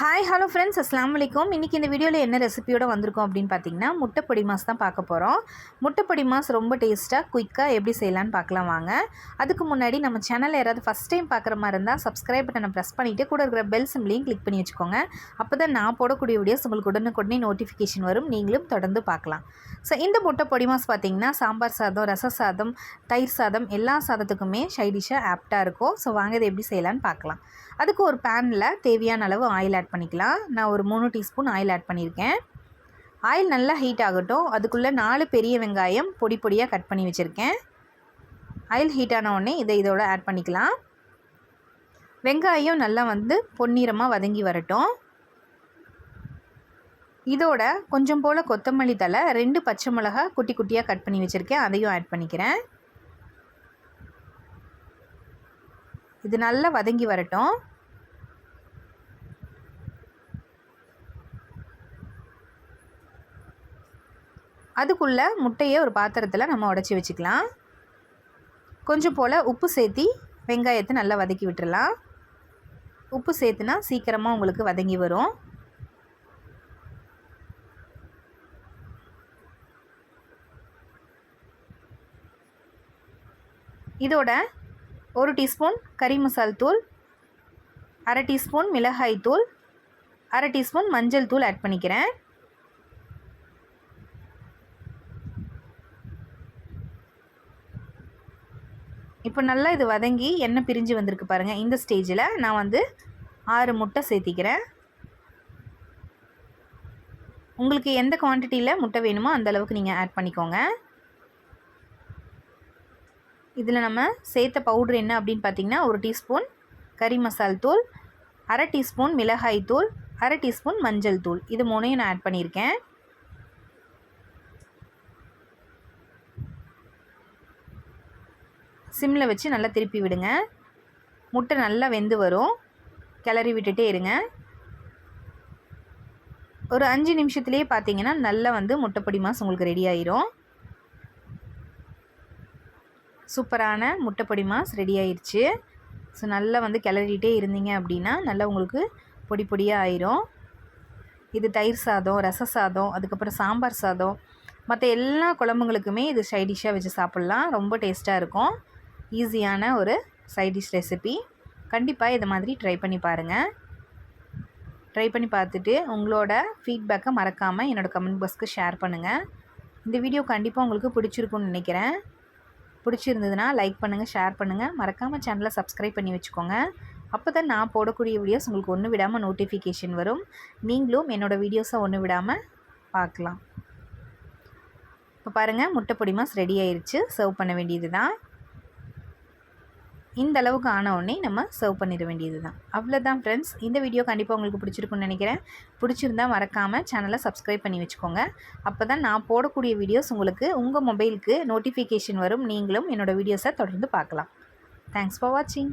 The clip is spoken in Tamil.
ஹாய் ஹலோ ஃப்ரெண்ட்ஸ் அஸ்லாம் வலைக்கும் இன்றைக்கி இந்த வீடியோவில் என்ன ரெசிபியோட வந்திருக்கோம் அப்படின்னு பார்த்தீங்கன்னா முட்டை பொடி மாஸ் தான் பார்க்க போகிறோம் முட்டை பொடி மாஸ் ரொம்ப டேஸ்ட்டாக குயிக்காக எப்படி செய்யலான்னு பார்க்கலாம் வாங்க. அதுக்கு முன்னாடி நம்ம சேனலில் யாராவது ஃபஸ்ட் டைம் பார்க்குற மாதிரி இருந்தால் சப்ஸ்கிரைப் பட்டனை ப்ரெஸ் பண்ணிவிட்டு கூட இருக்கிற பெல் சிம்லையும் கிளிக் பண்ணி வச்சுக்கோங்க. அப்போ தான் நான் போடக்கூடிய வீடியோஸ் உங்களுக்கு உடனுக்குடனே நோட்டிஃபிகேஷன் வரும். நீங்களும் தொடர்ந்து பார்க்கலாம் ஸோ இந்த முட்டை பொடி மாஸ் பார்த்தீங்கன்னா சாம்பார் சாதம் ரச சாதம் தயிர் சாதம் எல்லா சாதத்துக்குமே சைடிஷாக ஆப்டாக இருக்கும். ஸோ வாங்க இதை எப்படி செய்யலான்னு பார்க்கலாம் அதுக்கு ஒரு பேனில் தேவையான அளவு ஆயில் ஆட் பண்ணிக்கலாம். நான் ஒரு மூணு டீஸ்பூன் ஆயில் ஆட் பண்ணியிருக்கேன். ஆயில் நல்லா ஹீட் ஆகட்டும். அதுக்குள்ளே நாலு பெரிய வெங்காயம் பொடி பொடியாக கட் பண்ணி வச்சுருக்கேன். ஆயில் ஹீட் ஆன உடனே இதை இதோட ஆட் பண்ணிக்கலாம். வெங்காயம் நல்லா வந்து பொன்னிறமாக வதங்கி வரட்டும். இதோட கொஞ்சம் போல் கொத்தமல்லி தலை ரெண்டு பச்சை மிளகா குட்டி குட்டியாக கட் பண்ணி வச்சுருக்கேன். அதையும் ஆட் பண்ணிக்கிறேன். இது நல்லா வதங்கி வரட்டும். அதுக்குள்ளே முட்டையை ஒரு பாத்திரத்தில் நம்ம உடச்சி வச்சுக்கலாம். கொஞ்சம் போல் உப்பு சேர்த்தி வெங்காயத்தை நல்லா வதக்கி விட்டுறலாம். உப்பு சேர்த்துனா சீக்கிரமாக உங்களுக்கு வதங்கி வரும். இதோட ஒரு டீஸ்பூன் கறி மசால் தூள் அரை டீஸ்பூன் மிளகாய் தூள் அரை டீஸ்பூன் மஞ்சள் தூள் ஆட் பண்ணிக்கிறேன். இப்போ நல்லா இது வதங்கி எண்ணெய் பிரிஞ்சு வந்திருக்கு பாருங்கள் இந்த ஸ்டேஜில் நான் வந்து ஆறு முட்டை சேர்த்திக்கிறேன். உங்களுக்கு எந்த குவான்டிட்டியில் முட்டை வேணுமோ அந்த அளவுக்கு நீங்கள் ஆட் பண்ணிக்கோங்க. இதில் நம்ம சேர்த்த பவுட்ரு என்ன அப்படின்னு பார்த்தீங்கன்னா ஒரு டீஸ்பூன் கறி மசால் தூள் அரை டீஸ்பூன் மிளகாய் தூள் அரை டீஸ்பூன் மஞ்சள் தூள். இது மூணையும் நான் ஆட் பண்ணியிருக்கேன். சிம்மில் வச்சு நல்லா திருப்பி விடுங்க. முட்டை நல்லா வெந்து வரும். கிளறி விட்டுட்டே இருங்க. ஒரு அஞ்சு நிமிஷத்துலேயே பார்த்தீங்கன்னா நல்லா வந்து முட்டைப்பொடி மாஸ் உங்களுக்கு ரெடி ஆயிரும். சூப்பரான முட்டைப்பொடி மாஸ் ரெடி ஆயிடுச்சு ஸோ நல்லா வந்து கிளறிட்டே இருந்தீங்க அப்படின்னா நல்லா உங்களுக்கு பொடி பொடியாக ஆயிரும். இது தயிர் சாதம் ரச சாதம் அதுக்கப்புறம் சாம்பார் சாதம். மற்ற எல்லா குழம்புங்களுக்குமே இது சைடிஷாக வச்சு சாப்பிட்லாம். ரொம்ப டேஸ்ட்டாக இருக்கும். ஈஸியான ஒரு சைடிஷ் ரெசிபி கண்டிப்பாக இதை மாதிரி ட்ரை பண்ணி பாருங்கள் ட்ரை பண்ணி பார்த்துட்டு உங்களோட ஃபீட்பேக்கை மறக்காமல் என்னோடய கமெண்ட் பாக்ஸ்க்கு ஷேர் பண்ணுங்கள் இந்த வீடியோ கண்டிப்பாக உங்களுக்கு பிடிச்சிருக்குன்னு நினைக்கிறேன். பிடிச்சிருந்ததுன்னா லைக் பண்ணுங்கள் ஷேர் பண்ணுங்கள் மறக்காமல் சேனலை சப்ஸ்கிரைப் பண்ணி வச்சுக்கோங்க. அப்போ தான் நான் போடக்கூடிய வீடியோஸ் உங்களுக்கு ஒன்று விடாமல் நோட்டிஃபிகேஷன் வரும். நீங்களும் என்னோடய வீடியோஸை ஒன்று விடாமல் பார்க்கலாம். இப்போ பாருங்கள் முட்டை பொடிமாஸ் ரெடி ஆயிடுச்சு சர்வ் பண்ண வேண்டியது தான் இந்த அளவுக்கு ஆன உடனே நம்ம சர்வ் பண்ணிட வேண்டியது தான் அவ்வளோதான் ஃப்ரெண்ட்ஸ் இந்த வீடியோ கண்டிப்பாக உங்களுக்கு பிடிச்சிருக்குன்னு நினைக்கிறேன். பிடிச்சிருந்தா மறக்காமல் சேனலை சப்ஸ்கிரைப் பண்ணி வச்சுக்கோங்க. அப்போ தான் நான் போடக்கூடிய வீடியோஸ் உங்களுக்கு உங்கள் மொபைலுக்கு நோட்டிஃபிகேஷன் வரும். நீங்களும் என்னோடய வீடியோஸை தொடர்ந்து பார்க்கலாம். தேங்க்ஸ் ஃபார் வாட்சிங்